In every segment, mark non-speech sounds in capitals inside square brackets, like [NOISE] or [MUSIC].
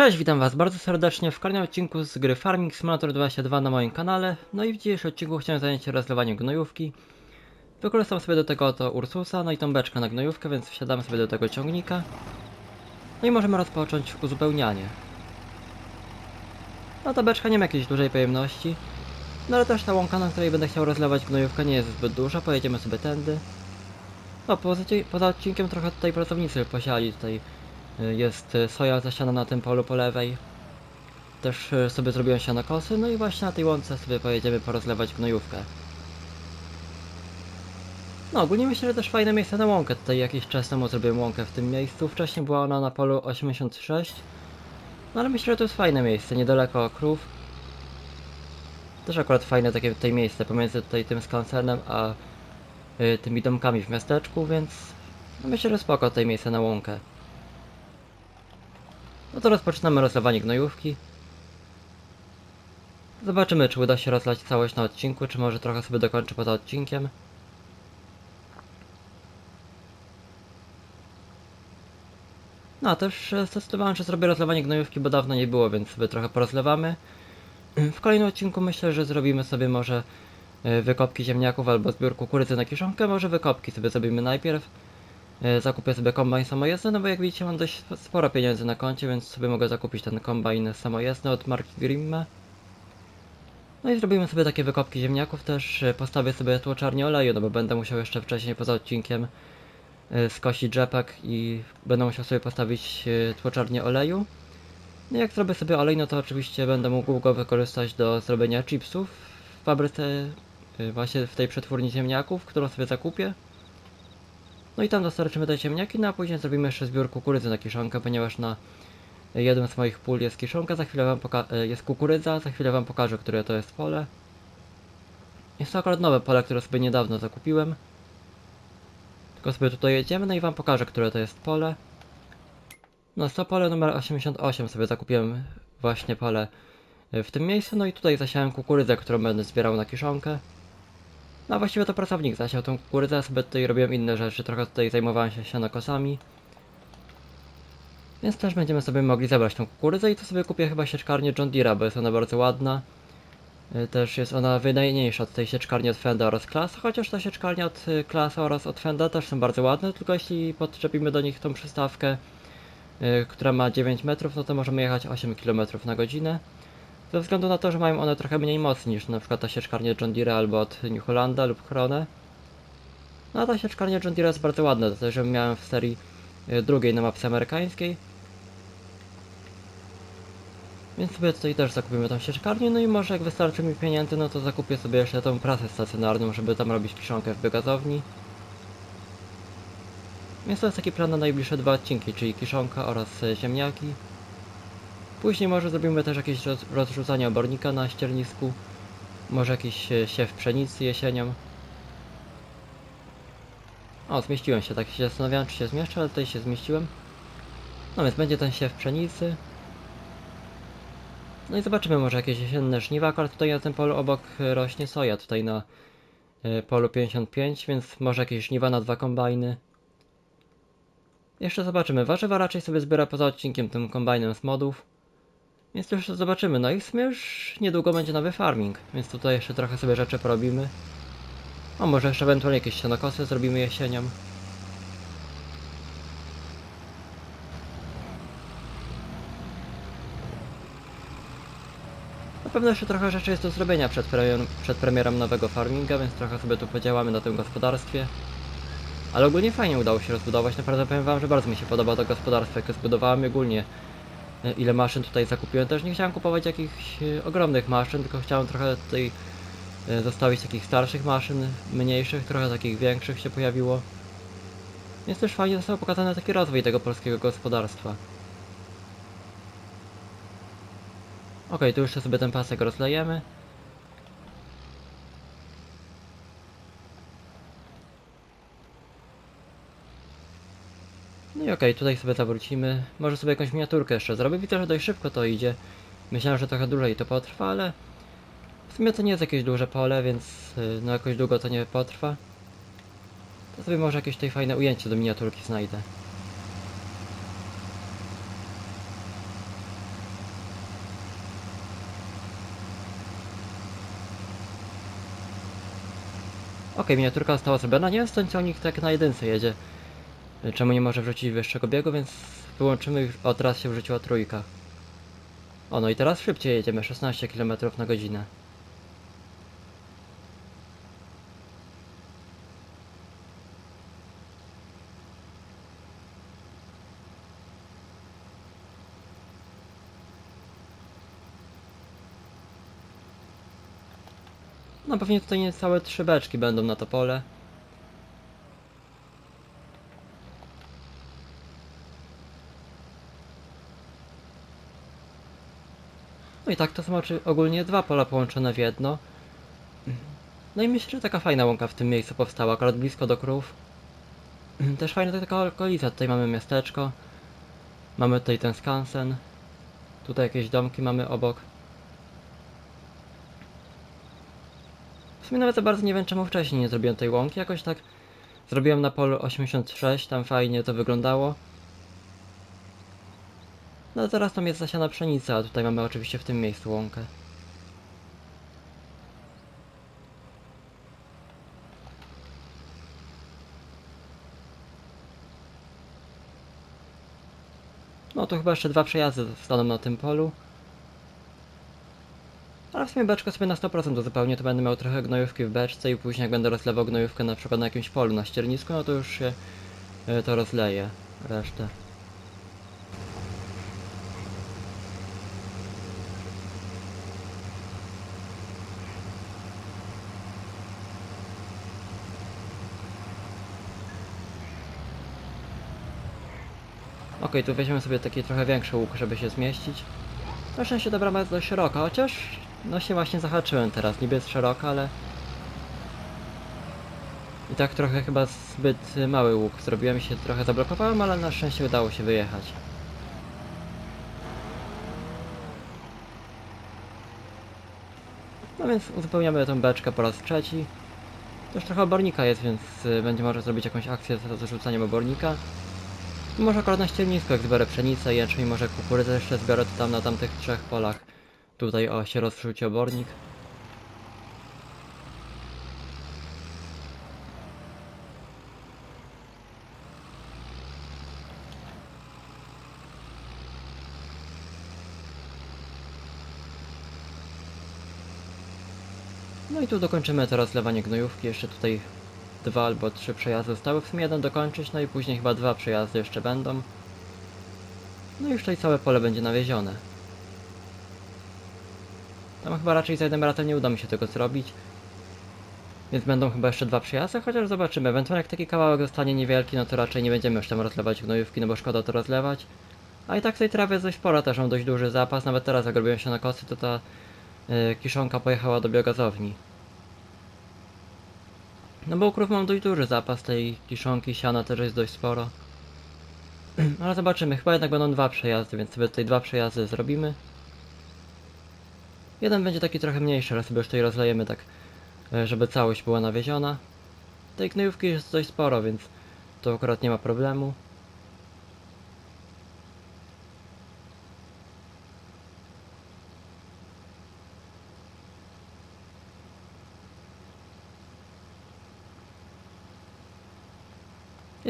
Cześć, witam was bardzo serdecznie w kolejnym odcinku z gry Farming Simulator 22 na moim kanale. No i w dzisiejszym odcinku chciałem zająć się rozlewaniem gnojówki. Wykorzystam sobie do tego oto Ursusa, no i tą beczkę na gnojówkę, więc wsiadamy sobie do tego ciągnika. No i możemy rozpocząć uzupełnianie. No ta beczka nie ma jakiejś dużej pojemności. No ale też ta łąka, na której będę chciał rozlewać gnojówkę nie jest zbyt duża, pojedziemy sobie tędy. No poza, poza odcinkiem trochę tutaj pracownicy posiali tutaj Jest y, soja zasiana na tym polu po lewej. Też y, sobie zrobiłem sianokosy, no i właśnie na tej łące sobie pojedziemy porozlewać gnojówkę. No ogólnie myślę, że też fajne miejsce na łąkę. Tutaj jakiś czas temu zrobiłem łąkę w tym miejscu. Wcześniej była ona na polu 86. No ale myślę, że to jest fajne miejsce, niedaleko krów. Też akurat fajne takie tutaj miejsce pomiędzy tutaj tym skansenem a y, tymi domkami w miasteczku, więc no myślę, że spoko tutaj miejsce na łąkę. No to rozpoczynamy rozlewanie gnojówki. Zobaczymy, czy uda się rozlać całość na odcinku, czy może trochę sobie dokończę poza odcinkiem. No, też e, zdecydowałem, że zrobię rozlewanie gnojówki, bo dawno nie było, więc sobie trochę porozlewamy. W kolejnym odcinku myślę, że zrobimy sobie może e, wykopki ziemniaków albo zbiór kukurydzy na kiszonkę, może wykopki sobie zrobimy najpierw. E, Zakupię sobie kombajn samojezdny, no bo jak widzicie mam dość sporo pieniędzy na koncie, więc sobie mogę zakupić ten kombajn samojezdny od marki Grimme. No i zrobimy sobie takie wykopki ziemniaków też, e, postawię sobie tłoczarnię oleju, no bo będę musiał jeszcze wcześniej poza odcinkiem e, skosić rzepak i będę musiał sobie postawić tłoczarnię oleju. No jak zrobię sobie olej, no to oczywiście będę mógł go wykorzystać do zrobienia chipsów w fabryce, właśnie w tej przetwórni ziemniaków, którą sobie zakupię. No i tam dostarczymy te ziemniaki, no a później zrobimy jeszcze zbiór kukurydzy na kiszonkę, ponieważ na jednym z moich pól jest kiszonka, za chwilę wam e, jest kukurydza, za chwilę wam pokażę, które to jest pole. Jest to akurat nowe pole, które sobie niedawno zakupiłem. Tylko sobie tutaj jedziemy, no i wam pokażę, które to jest pole. No to pole numer 88 sobie zakupiłem właśnie pole e, w tym miejscu, no i tutaj zasiałem kukurydzę, którą będę zbierał na kiszonkę. No właściwie to pracownik zasiał tą kukurydzę, sobie tutaj robiłem inne rzeczy, trochę tutaj zajmowałem się sianokosami. Więc też będziemy sobie mogli zebrać tą kukurydzę i to sobie kupię chyba sieczkarnię John Deere'a, bo jest ona bardzo ładna. Y, Też jest ona wydajniejsza od tej sieczkarni od Fenda oraz Klasa, chociaż ta sieczkarnia od y, Klasa oraz od Fenda też są bardzo ładne, tylko jeśli podczepimy do nich tą przystawkę, y, która ma 9 metrów, no to możemy jechać 8 km na godzinę. Ze względu na to, że mają one trochę mniej mocy niż przykład ta sieczkarnia John Deere albo od New Hollanda lub Krone. No a ta sieczkarnia John Deere jest bardzo ładna, też ją miałem w serii y, drugiej na mapce amerykańskiej. Więc sobie tutaj też zakupimy tą sieczkarnię, no i może jak wystarczy mi pieniędzy, no to zakupię sobie jeszcze tą prasę stacjonarną, żeby tam robić kiszonkę w biogazowni. Więc to jest taki plan na najbliższe dwa odcinki, czyli kiszonka oraz e, ziemniaki. Później może zrobimy też jakieś roz, rozrzucanie obornika na ściernisku. Może jakiś siew pszenicy jesienią. O, zmieściłem się, tak się zastanawiałem czy się zmieszczę, ale tutaj się zmieściłem. No więc będzie ten siew pszenicy. No i zobaczymy może jakieś jesienne żniwa. Akurat tutaj na tym polu obok e, rośnie soja, tutaj na e, polu 55, więc może jakieś żniwa na dwa kombajny. Jeszcze zobaczymy. Warzywa raczej sobie zbiera poza odcinkiem tym kombajnem z modów. Więc to jeszcze zobaczymy. No i w sumie już niedługo będzie nowy farming, więc tutaj jeszcze trochę sobie rzeczy porobimy. O, może jeszcze ewentualnie jakieś sianokosy zrobimy jesienią. Na pewno jeszcze trochę rzeczy jest do zrobienia przed premierą, przed premierą nowego farminga, więc trochę sobie tu podziałamy na tym gospodarstwie. Ale ogólnie fajnie udało się rozbudować, naprawdę powiem wam, że bardzo mi się podoba to gospodarstwo, jakie zbudowałem ogólnie ile maszyn tutaj zakupiłem. Też nie chciałem kupować jakichś e, ogromnych maszyn, tylko chciałem trochę tutaj e, zostawić takich starszych maszyn, mniejszych, trochę takich większych się pojawiło. Więc też fajnie został pokazany taki rozwój tego polskiego gospodarstwa. Okej, tu jeszcze sobie ten pasek rozlejemy. Okej, okay, tutaj sobie zawrócimy. Może sobie jakąś miniaturkę jeszcze zrobię. Widzę, że dość szybko to idzie. Myślałem, że trochę dłużej to potrwa, ale w sumie to nie jest jakieś duże pole, więc y, no jakoś długo to nie potrwa. To sobie może jakieś tutaj fajne ujęcie do miniaturki znajdę. Ok, miniaturka została zrobiona. Nie wiem, stąd ciągnik tak na jedynce jedzie. Czemu nie może wrzucić wyższego biegu, więc wyłączymy już. O, teraz się wrzuciła trójka. O, no i teraz szybciej jedziemy, 16 km na godzinę. No pewnie tutaj niecałe trzy beczki będą na to pole. No i tak to są ogólnie dwa pola połączone w jedno. No i myślę, że taka fajna łąka w tym miejscu powstała, akurat blisko do krów. Też fajna taka okolica, tutaj mamy miasteczko. Mamy tutaj ten skansen. Tutaj jakieś domki mamy obok. W sumie nawet za bardzo nie wiem czemu wcześniej nie zrobiłem tej łąki, jakoś tak zrobiłem na polu 86, tam fajnie to wyglądało. No teraz tam jest zasiana pszenica, a tutaj mamy oczywiście w tym miejscu łąkę. No to chyba jeszcze dwa przejazdy zostaną na tym polu. Ale w sumie beczkę sobie na 100% uzupełnię, to będę miał trochę gnojówki w beczce i później jak będę rozlewał gnojówkę na przykład na jakimś polu, na ściernisku, no to już się e, to rozleję, resztę. Okej, tu weźmiemy sobie taki trochę większy łuk, żeby się zmieścić. Na szczęście ta brama jest dość szeroka, chociaż no się właśnie zahaczyłem teraz, niby jest szeroka, ale i tak trochę chyba zbyt mały łuk zrobiłem się trochę zablokowałem, ale na szczęście udało się wyjechać. No więc uzupełniamy tą beczkę po raz trzeci. Też trochę obornika jest, więc y, będzie może zrobić jakąś akcję z zrzucaniem obornika. Może akurat na ściernisku, jak zbiorę pszenicę, jęczmień, może kukurydzę jeszcze zbiorę, to tam na tamtych trzech polach. Tutaj o, się rozrzuci obornik. No i tu dokończymy to rozlewanie gnojówki, jeszcze tutaj dwa albo trzy przejazdy zostały, w sumie jeden dokończyć, no i później chyba dwa przejazdy jeszcze będą. No i już tutaj całe pole będzie nawiezione. Tam chyba raczej za jednym ratem nie uda mi się tego zrobić. Więc będą chyba jeszcze dwa przejazdy, chociaż zobaczymy. Ewentualnie jak taki kawałek zostanie niewielki, no to raczej nie będziemy już tam rozlewać gnojówki, no bo szkoda to rozlewać. A i tak tej trawy jest dość spora, też mam dość duży zapas, nawet teraz jak robiłem się na kosy, to ta y, kiszonka pojechała do biogazowni. No bo u krów mam dość duży zapas tej kiszonki, siana też jest dość sporo. [CLEARS THROAT] Ale zobaczymy, chyba jednak będą dwa przejazdy, więc sobie tutaj dwa przejazdy zrobimy. Jeden będzie taki trochę mniejszy, ale sobie już tutaj rozlejemy tak, e, żeby całość była nawieziona. Tej gnojówki jest dość sporo, więc to akurat nie ma problemu.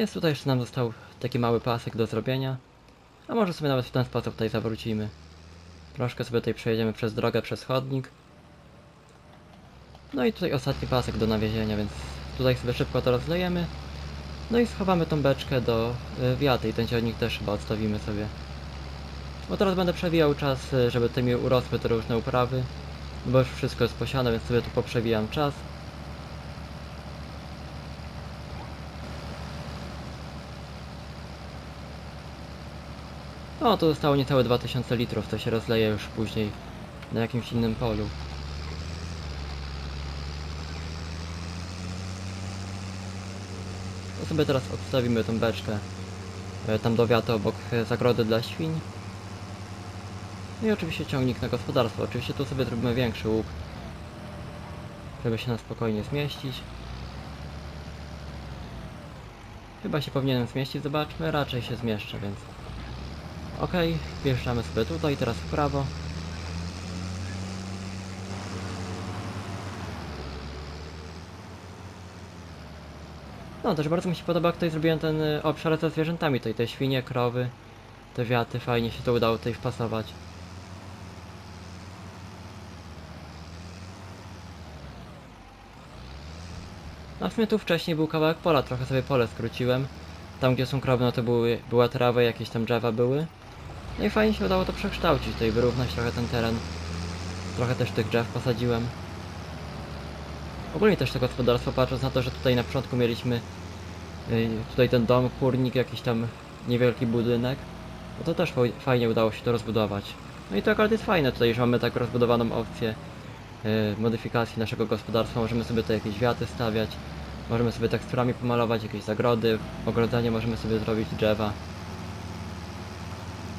Jest tutaj jeszcze nam został taki mały pasek do zrobienia. A może sobie nawet w ten sposób tutaj zawrócimy. Troszkę sobie tutaj przejedziemy przez drogę, przez chodnik. No i tutaj ostatni pasek do nawiezienia, więc tutaj sobie szybko to rozlejemy. No i schowamy tą beczkę do y, wiaty i ten ciągnik też chyba odstawimy sobie. Bo teraz będę przewijał czas, y, żeby tymi urosły te różne uprawy. Bo już wszystko jest posiane, więc sobie tu poprzewijam czas. O, to zostało niecałe 2000 litrów, to się rozleje już później na jakimś innym polu. To sobie teraz odstawimy tą beczkę e, tam do wiaty obok e, zagrody dla świń. No i oczywiście ciągnik na gospodarstwo. Oczywiście tu sobie zrobimy większy łuk, żeby się na spokojnie zmieścić. Chyba się powinienem zmieścić, zobaczmy, raczej się zmieszczę, więc Ok, wjeżdżamy sobie tutaj, teraz w prawo. No, też bardzo mi się podoba, jak tutaj zrobiłem ten y, obszar ze zwierzętami, tutaj te świnie, krowy, te wiaty, fajnie się to udało tutaj wpasować. A w sumie tu wcześniej był kawałek pola, trochę sobie pole skróciłem. Tam gdzie są krowy, no to były, była trawa, jakieś tam drzewa były. No i fajnie się udało to przekształcić, tutaj wyrównać trochę ten teren. Trochę też tych drzew posadziłem. Ogólnie też to gospodarstwo, patrząc na to, że tutaj na początku mieliśmy y, tutaj ten dom, kurnik, jakiś tam niewielki budynek, no to też faj- fajnie udało się to rozbudować. No i to akurat jest fajne tutaj, że mamy tak rozbudowaną opcję y, modyfikacji naszego gospodarstwa. Możemy sobie tutaj jakieś wiaty stawiać, możemy sobie teksturami pomalować, jakieś zagrody, ogrodzenie możemy sobie zrobić, drzewa.